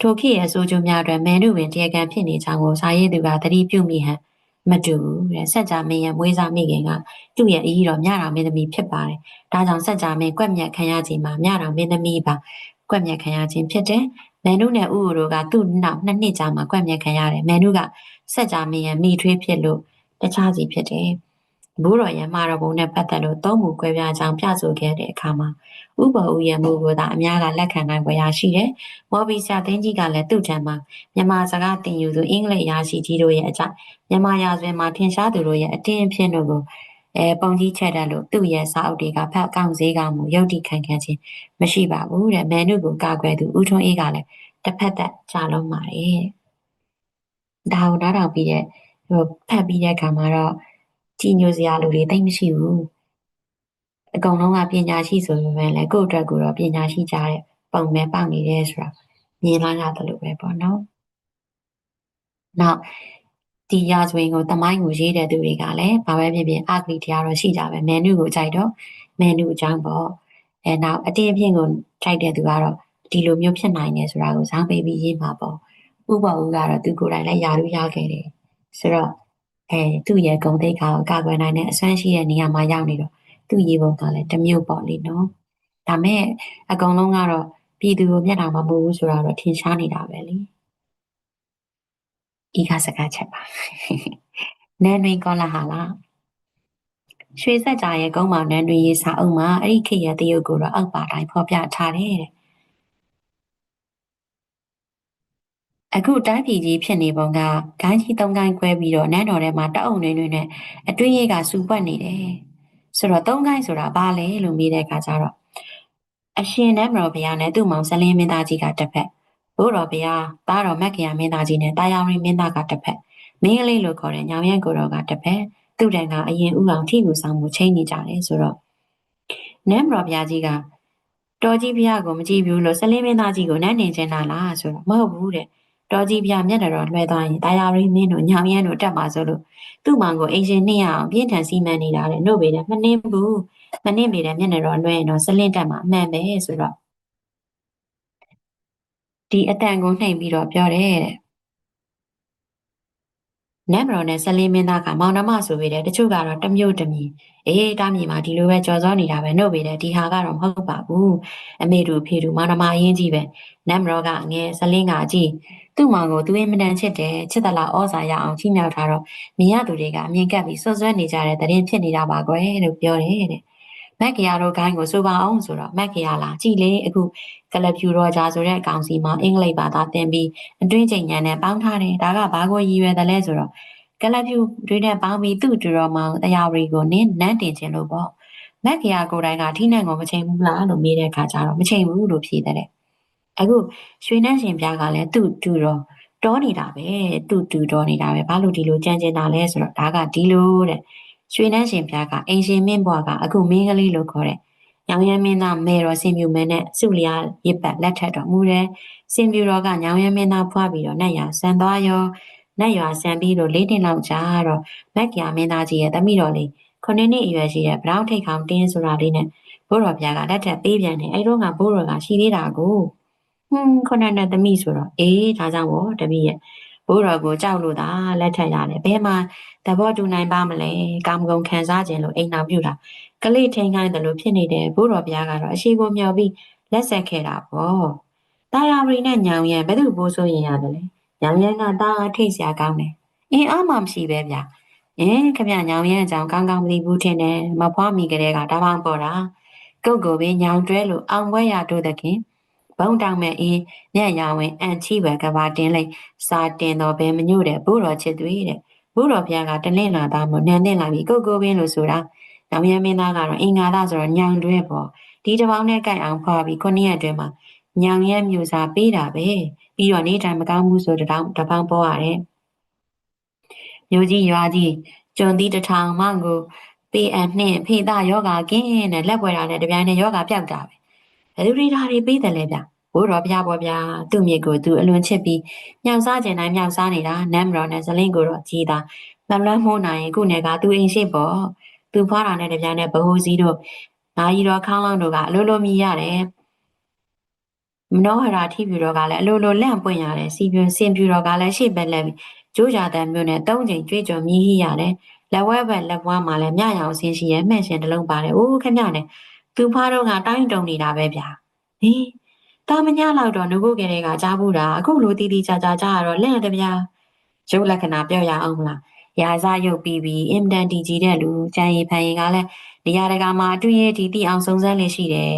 ထိုခေတ်ရဲ့ဆိုကြများအတွက်မန်နုပင်တရားခံဖြစ်နေကြောင်းကိုစာရေးသူကသတိပြုမိဟန်မတူဘူးတဲ့ဆက်ကြမင်းရဲ့မွေးစားမိခင်ကသူ့ရဲ့အကြီးတော်မြတော်မင်းသမီးဖြစ်ပါတယ်ဒါကြောင့်ဆက်ကြမင်းကွက်မြက်ခံရခြင်းမှာမြတော်မင်းသမီးပါကွက်မြက်ခံရခြင်းဖြစ်တယ်မန်နုနဲ့ဥအိုတို့ကသူ့နောက်နှစ်နှစ်ကြာမှကွက်မြက်ခံရတယ်မန်နုကဆက်ကြမင်းရဲ့မိထွေးဖြစ်လို့တခြားစီဖြစ်တယ် ဘိုးတော်ရမတော်ဘုံနဲ့ပတ်သက်လို့သုံးမှုကွဲပြားကြောင်းပြဆိုခဲ့တဲ့အခါမှာဥပ္ပဥယမှုကိုသာအများကလက်ခံနိုင်ပွဲရရှိတယ်။မော်ဘီဆာတင်းကြီးကလည်းသူ့ထံမှာမြန်မာစကားသင်ယူသူအင်္ဂလိပ်ရာရှိကြီးတို့ရဲ့အကြမြန်မာရာဇဝင်မှာထင်ရှားသူတို့ရဲ့အတင်းအဖြစ်တို့ကိုအဲပုံကြီးချက်တက်လို့သူ့ရဲ့စာအုပ်တွေကဖတ်ကောင်းစည်းကမှုရုပ်တိခံခံခြင်းမရှိပါဘူးတဲ့မန်နုကိုကာကွယ်သူဦးထွန်းအေးကလည်းတစ်ဖက်သက်ကြားလုံးပါတယ်ဒါကိုနားထောင်ပြီးတဲ့ဟိုဖတ်ပြီးတဲ့အခါမှာတော့ ကြည်ညိုစရာလူတွေတိတ်မရှိဘူးအကုန်လုံးကပညာရှိဆိုပေမဲ့လည်းကိုယ့်အတွက်ကိုတော့ပညာရှိကြတဲ့ပုံပဲပေါက်နေတယ်ဆိုတော့မြင်လာရတယ်လို့ပဲပေါ့နော်နောက်ဒီရာဇဝင်ကိုတမိုင်းကိုရေးတဲ့သူတွေကလည်းဘာပဲဖြစ်ဖြစ်အာဂလီတရားတော့ရှိကြပဲမန်နုကိုကြိုက်တော့မန်နုအကြောင်းပေါ့အဲနောက်အတင်းအပြင်းကိုကြိုက်တဲ့သူကတော့ဒီလိုမျိုးဖြစ်နိုင်တယ်ဆိုတာကိုဇောင်းပေးပြီးရေးမှာပေါ့ဥပ္ပဝုကတော့သူကိုယ်တိုင်လည်းယာရုရခဲ့တယ်ဆိုတော့ အဲသူ့ရဲ့ဂုံသိက္ခာကိုကာကွယ်နိုင်တဲ့အစွမ်းရှိတဲ့နေရာမှာရောက်နေတော့သူ့ရေးပုံကလည်းတစ်မျိုးပေါ့လေနော်ဒါမဲ့အကုန်လုံးကတော့ပြည်သူကိုမျက်နှာမမူဘူးဆိုတာတော့ထင်ရှားနေတာပဲလေဤကစကားချက်ပါနန်းတွင်ကောလာဟာလားရွှေဆက်ကြရဲ့ကုန်းမောင်နန်းတွင်ရေးစာအုပ်မှာအဲ့ဒီခေတ်ရဲ့တရုတ်ကိုတော့အောက်ပါတိုင်းဖော်ပြထားတယ်တဲ့ အခုတိုင်းပြည်ကြီးဖြစ်နေပုံကဂိုင်းကြီးသုံးဂိုင်းခွဲပြီးတော့နန်းတော်ထဲမှာတအုံနေနေနဲ့အတွင်းရေးကစူပွက်နေတယ်ဆိုတော့သုံးဂိုင်းဆိုတာဘာလဲလို့မေးတဲ့အခါကျတော့အရှင်နန်းမတော်ဘုရားနဲ့သူ့မောင်ဇလင်းမင်းသားကြီးကတစ်ဖက်ဘိုးတော်ဘုရားသားတော်မက်ခရမင်းသားကြီးနဲ့တာယာရီမင်းသားကတစ်ဖက်မင်းကလေးလို့ခေါ်တဲ့ညောင်ရန်ကိုတော်ကတစ်ဖက်သူ့တန်ကအရင်ဥအောင်ထိကူဆောင်မှုချိန်နေကြတယ်ဆိုတော့နန်းမတော်ဘုရားကြီးကတော်ကြီးဘုရားကိုမကြည့်ဘူးလို့ဇလင်းမင်းသားကြီးကိုနန်းနေချင်တာလားဆိုတော့မဟုတ်ဘူးတဲ့ တော်ကြီးဘုရားမျက်နှာတော်လွှဲသွားရင်တာယာရီမင်းတို့ညောင်ရန်တို့တက်ပါဆိုလို့သူ့မောင်ကိုအင်ရှင်နှင်းရအောင်ပြင်းထန်စီမံနေတာလေနှုတ်ပေတယ်မနှင်းဘူးမနှင်းပေတယ်မျက်နှာတော်လွှဲရင်တော့ဇလင်းတက်မှာအမှန်ပဲဆိုတော့ဒီအတန်ကိုနှိမ်ပြီးတော့ပြောတယ်တဲ့နတ်မတော်နဲ့ဆလင်းမင်းသားကမောင်နှမဆိုပေတဲ့တချို့ကတော့တမျိုးတမီအေးတားမြေမှာဒီလိုပဲကြော်စောနေတာပဲနှုတ်ပေတဲ့ဒီဟာကတော့မဟုတ်ပါဘူးအမေတို့ဖေတို့မောင်နှမအရင်ကြီးပဲနတ်မတော်ကအငယ်ဆလင်းကအကြီး သူ့မောင်ကိုသူအင်မတန်ချစ်တယ်ချစ်တလားဩဇာရအောင်ချိမြောက်ထားတော့မြင်ရသူတွေကအမြင်ကပ်ပြီးဆွဆွဲနေကြတဲ့တရင်ဖြစ်နေတာပါကွယ်လို့ပြောတယ်တဲ့မက်ကရတို့ခိုင်းကိုဆိုပါအောင်ဆိုတော့မက်ကရလာကြည်လေအခုကလပြူရောဂျာဆိုတဲ့အကောင်စီမှာအင်္ဂလိပ်ဘာသာသင်ပြီးအတွင်းချိန်ညံနဲ့ပေါင်းထားတယ်ဒါကဘာကိုရည်ရွယ်တယ်လဲဆိုတော့ကလပြူတွေနဲ့ပေါင်းပြီးသူ့တူတော်မောင်တရားရီကိုနင်းနန်းတင်ခြင်းလို့ပေါ့မက်ကရကိုယ်တိုင်ကထိနှံကိုမချိန်ဘူးလားလို့မေးတဲ့အခါကျတော့မချိန်ဘူးလို့ဖြေတယ် အခုရွှေနှန်းရှင်ပြားကလည်းသူ့တူတော်တောနေတာပဲတူတူတော်နေတာပဲဘာလို့ဒီလိုကြမ်းကျင်တာလဲဆိုတော့ဒါကဒီလိုတဲ့ရွှေနှန်းရှင်ပြားကအင်ရှင်မင်းဘွားကအခုမင်းကလေးလို့ခေါ်တဲ့ညောင်ရမ်းမင်းသားမေတော်စင်ပြူမင်းနဲ့စုလျာရစ်ပတ်လက်ထက်တော်မူတယ်စင်ပြူတော်ကညောင်ရမ်းမင်းသားဖွားပြီးတော့နတ်ရဆန်သွားရောနတ်ရွာဆန်ပြီးတော့လေးတင်လောက်ကြာတော့မက်ကရာမင်းသားကြီးရဲ့တမိတော်လေးခုနှစ်နှစ်အရွယ်ရှိတဲ့ဗရောင်းထိတ်ခေါင်တင်းဆိုတာလေးနဲ့ဘိုးတော်ပြားကလက်ထက်ပေးပြန်တယ်အဲ့တော့ကဘိုးတော်ကရှိသေးတာကို ဟွန်းခုနှစ်နှစ်သမီးဆိုတော့အေးဒါကြောင့်ဗောတပည့်ရဲ့ဘိုးတော်ကိုကြောက်လို့သာလက်ထက်ရတယ်ဘယ်မှာတဘောတူနိုင်ပါမလဲကာမဂုဏ်ခံစားခြင်းလို့အိမ်တော်ပြုတာကလေးထိန်ခိုင်းတယ်လို့ဖြစ်နေတယ်ဘိုးတော်ဘုရားကတော့အရှိကိုမျှော်ပြီးလက်ဆက်ခဲ့တာပေါ့တာယာရီနဲ့ညောင်ရံဘယ်သူဘိုးဆိုရင်ရတယ်လဲညောင်ရံကတာထိတ်စရာကောင်းတယ်အင်းအားမှမရှိပဲဗျအင်းခမညောင်ရံအကြောင်းကောင်းကောင်းမသိဘူးထင်တယ်မဖွားမိကလေးကဒါပောင်ပေါ်တာကုတ်ကိုပဲညောင်တွဲလို့အောင်ပွဲရတို့တဲ့ခင် ဘုံတောင်မဲ့အေးညံ့ရဝင်အန်ချီဝဲကဘာတင်းလိုက်စာတင်တော့ဘယ်မညို့တဲ့ဘိုးတော်ချစ်သွေးတဲ့ဘိုးတော်ဘုရားကတလင့်လာသားမို့နန်းတင်လာပြီးကိုကိုပင်းလို့ဆိုတာနောင်ရမင်းသားကတော့အင်္ဂါသားဆိုတော့ညောင်တွဲပေါ့ဒီတပေါင်းနဲ့ကြိုက်အောင်ဖွာပြီးခုနှစ်ရက်အတွင်းမှာညောင်ရဲမျိုးစားပေးတာပဲပြီးတော့နေတိုင်းမကောင်းဘူးဆိုတပေါင်းတပေါင်းပေါ်ရတယ်မျိုးကြီးရွာကြီးကျွန်းသီးတထောင်မှကိုပေးအပ်နှင့်ဖေသားယောဂကင်းနဲ့လက်ပွဲတာနဲ့တပြိုင်နဲ့ယောဂပြောက်တာပဲ ဘယ်သူတွေဒါတွေပေးတယ်လဲဗျဘိုးတော်ဘုရားပေါ်ဗျာသူ့မြေကိုသူအလွန်ချစ်ပြီးမြောက်စားကျင်တိုင်းမြောက်စားနေတာနမ်မတော်နဲ့ဇလင်းကိုတော့ကြီးတာလမ်လန်းမှုန်းနိုင်ခုနယ်ကသူအိမ်ရှိပေါ့သူဖွားတာနဲ့တပြားနဲ့ဘဟုစည်းတို့နာရီတော်ခေါင်းလောင်းတို့ကအလိုလိုမြည်ရတယ်မနောဟရာထိပြူတော်ကလည်းအလိုလိုလန့်ပွင့်ရတယ်စီပြွန်စင်ပြူတော်ကလည်းရှေ့ဘက်လက်ပြီးကျိုးကြတဲ့မျိုးနဲ့သုံးချိန်ကြွေးကြော်မြည်ဟိရတယ်လက်ဝဲဘက်လက်ပွားမှာလည်းမြရောင်ဆင်းရှိရဲ့မှဲ့ရှင်တစ်လုံးပါတယ်အိုးခမနဲ့ သူဖားတော့ကတိုင်းတုံနေတာပဲဗျာဟေးတာမညလောက်တော့ငုတ်ကလေးကကြားဘူးတာအခုလိုတီးတီးကြကြကြရတော့လက်တဗျာရုပ်လက္ခဏာပြောရအောင်မလားရာဇရုပ်ပြီးပြီးအင်တန်တီကြီးတဲ့လူကြံရည်ဖန်ရင်ကလည်းနေရာတကာမှာအတွင်းရည်တီတီအောင်စုံစမ်းလေးရှိတယ်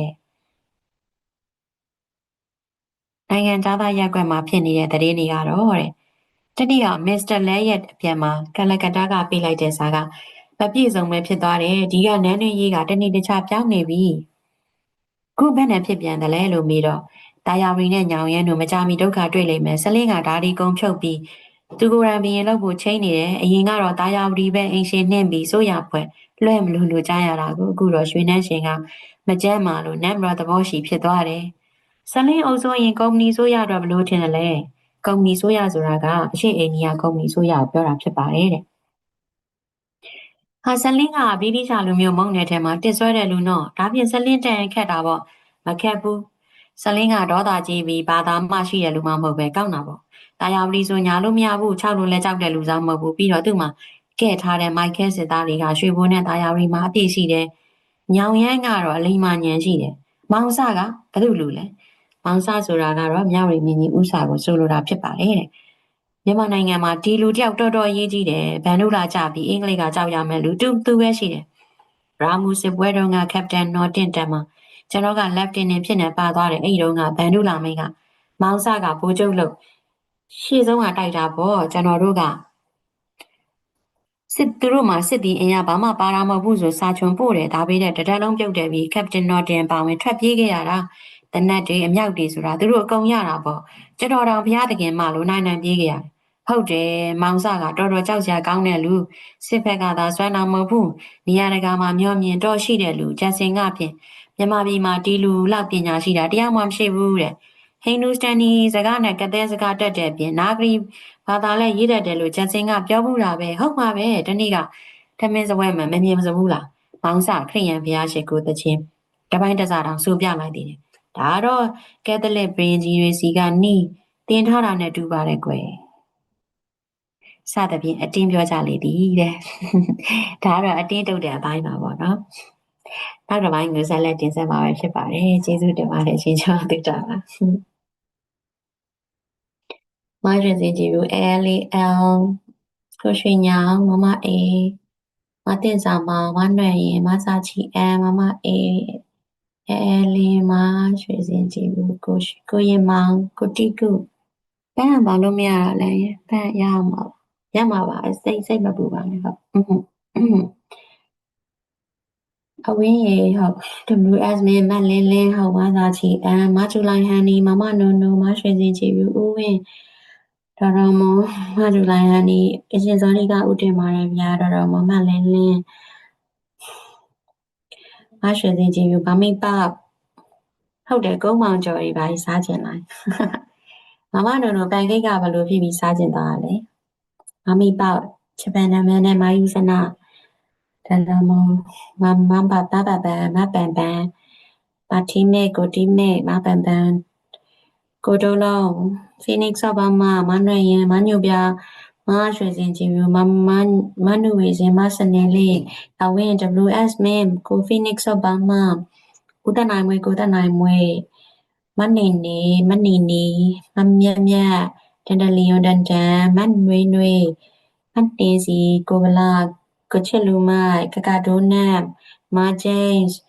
နိုင်ငံသားရက်ကွက်မှာဖြစ်နေတဲ့တရေတွေကတော့တဲ့တတိယမစ္စတာလဲရဲ့အပြန်မှာကလကတာကပေးလိုက်တဲ့စာက မပြည့်စုံပဲဖြစ်သွားတယ်ဒီကနန်းတွင်းရေးကတနေ့တခြားပြောင်းနေပြီခုဘယ်နဲ့ဖြစ်ပြန်တယ်လဲလို့မေးတော့တာယာရီနဲ့ညောင်ရဲတို့မကြမီဒုက္ခတွေ့လိမ့်မယ်ဆလင်းကဓာဒီကုံဖြုတ်ပြီးသူကိုယ်တိုင်ဘရင်လို့ဖို့ချိန်နေတယ်အရင်ကတော့တာယာရီပဲအိမ်ရှင်နှင်းပြီးစိုးရဖွဲ့လွှဲမလို့လို့ကြားရတာကိုအခုတော့ရွှေနှန်းရှင်ကမကြမ်းမာလို့နမ်ဘရသဘောရှိဖြစ်သွားတယ်ဆလင်းအုပ်စိုးရင်ကုမ္ပဏီဆိုရတော့ဘလို့ထင်တယ်လဲကုမ္ပဏီဆိုရဆိုတာကအရှိအိန္ဒိယကုမ္ပဏီဆိုရကိုပြောတာဖြစ်ပါတယ်တဲ့ ဟာဆလင်းကဘီဘီချာလူမျိုးမုံနယ်ထဲမှာတစ်ဆွဲတဲ့လူတော့ဒါပြင်ဆလင်းတန်ခက်တာပေါ့မခက်ဘူးဆလင်းကဒေါသကြီးပြီးဘာသာမှရှိတဲ့လူမှမဟုတ်ပဲကောက်တာပေါ့တာယာဝလီဆိုညာလို့မရဘူးခြောက်လို့လည်းကြောက်တဲ့လူစားမဟုတ်ဘူးပြီးတော့သူ့မှာကဲ့ထားတဲ့မိုက်ခဲစစ်သားတွေကရွှေဘိုးနဲ့တာယာဝလီမှာအပြည့်ရှိတယ်ညောင်ရမ်းကတော့အလိမ္မာညံရှိတယ်မောင်ဆကဘယ်သူလူလဲမောင်ဆဆိုတာကတော့မြောက်ရီမြင့်ကြီးဥစာကိုဆိုလိုတာဖြစ်ပါတယ်တဲ့ မြန်မာနိုင်ငံမှာဒီလူတယောက်တော်တော်အရေးကြီးတယ်ဗန်နုလာကြပြီးအင်္ဂလိပ်ကကြောက်ရမယ်လူတူသူပဲရှိတယ်ရာမူစစ်ပွဲတော်ကကပတိန်နော်တင်တန်မှာကျွန်တော်က lieutenant ဖြစ်နေပါသွားတယ်အဲ့ဒီတော့ကဗန်နုလာမင်းကမောင်ဆကဘိုးချုပ်လို့ရှေ့ဆုံးကတိုက်တာပေါ့ကျွန်တော်တို့ကစစ်သူတို့မှာစစ်တီအင်ရဘာမှပါတာမဟုတ်ဘူးဆိုစာချွန်ပို့တယ်ဒါပေမဲ့တတက်လုံးပြုတ်တယ်ပြီး Captain Norton ပါဝင်ထွက်ပြေးခဲ့ရတာတနက်တွေအမြောက်တွေဆိုတာသူတို့အကုန်ရတာပေါ့ကျွန်တော်တော်ဘုရားသခင်မလို့နိုင်နိုင်ပြေးခဲ့ရတယ် ဟုတ်တယ်မောင်ဆကတော်တော်ကြောက်စရာကောင်းတဲ့လူစစ်ဘက်ကသာစွမ်းတော်မဟုတ်ဘူးနေရာတကာမှာမျောမြင်တော့ရှိတဲ့လူဂျက်စင်ကဖြင့်မြန်မာပြည်မှာဒီလူလောက်ပညာရှိတာတရားမှမရှိဘူးတဲ့ဟိန္ဒူစတန်နီစကားနဲ့ကတဲ့စကားတက်တဲ့ပြင်နာဂရီဘာသာလဲရေးတတ်တယ်လို့ဂျက်စင်ကပြောမှုတာပဲဟုတ်ပါပဲတနေ့ကထမင်းစပွဲမှာမမြင်မစဘူးလားမောင်ဆခရိယန်ဘုရားရှိခိုးသချင်းတပိုင်းတစားတောင်စူပြလိုက်သေးတယ်ဒါတော့ကက်သလစ်ဘရင်ကြီးတွေစီကနီးတင်ထားတာနဲ့တူပါတယ်ကွယ် စသဖြင့်အတင်းပြောကြလေသည်တဲ့ဒါကတော့အတင်းတုတ်တဲ့အပိုင်းပါပေါ့နော်နောက်တစ်ပိုင်းကိုဆက်လက်တင်ဆက်မှာပဲဖြစ်ပါတယ်ကျေးဇူးတင်ပါတယ်အချင်းချင်းတွေ့တာပါမရစင်ကြည့်ဘူး LL ကိုရွှေညောင်မမအေမတင်စာမမနွယ်ရင်မစာချီအမမအေအဲလီမရွှေစင်ကြည့်ဘူးကိုကိုရင်မောင်ကိုတိကုဘယ်မှာလို့မရတာလဲဘယ်ရအောင်ပါ ရမှာပါစိတ်စိတ်မပူပါနဲ့ဟုတ်အဝင်းရေဟုတ် WS မင်းမလင်းလင်းဟုတ်မသာချီအမ်မချူလိုက်ဟန်နီမမနိုနိုမရွှေစင်ချီဘူးဦးဝင်းတော်တော်မမချူလိုက်ဟန်နီအရှင်ဇော်လီကဥတင်ပါတယ်ဗျာတော်တော်မမလင်းလင်းမရွှေစင်ချီဘူးဗမိပဟုတ်တယ်ကုန်းမောင်ကျော်ကြီးပါစားကျင်လိုက်မမနိုနိုပန်ကိတ်ကဘယ်လိုဖြစ်ပြီးစားကျင်သွားတာလဲ မမိပဂျပန်နာမည်နဲ့မာယူစနာတလမမမဘဘဘဘမပန်ပန်ပါတီမေကိုတီမေမပန်ပန်ကိုတိုလုံးဖိနစ်ဆဘမမနွေရင်မညိုပြမရွှေစင်ကြည်မမမနုဝေစင်မစနေလေးအဝင်း WS မင်းကိုဖိနစ်ဆဘမဦးတနိုင်မွေကိုတနိုင်မွေမနေနေမနေနေမမြက်မြက် တန်တလီယွန်တန်တန်မနွေနွေမတေးစီကိုဗလာကိုချစ်လူမိုက်ကကဒိုနတ်မဂျိမ်းစ်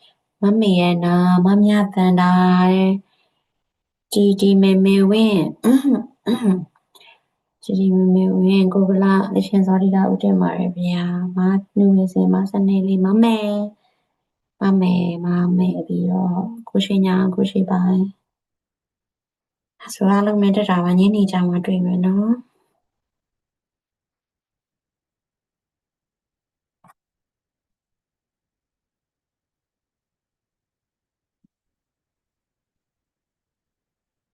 မမေရနာမမြတန်တာတီတီမေမေဝင်းတီတီမေမေဝင်းကိုဗလာအရှင်စောတိကဥတင်ပါတယ်ဗျာမနူဝေစင်မစနေလေးမမေမမေမမေပြီးတော့ကိုရှင်ညာကိုရှိပိုင်း ဆိုအားလုံးနဲ့တတာပါညနေကြမှာတွေ့မယ်နော်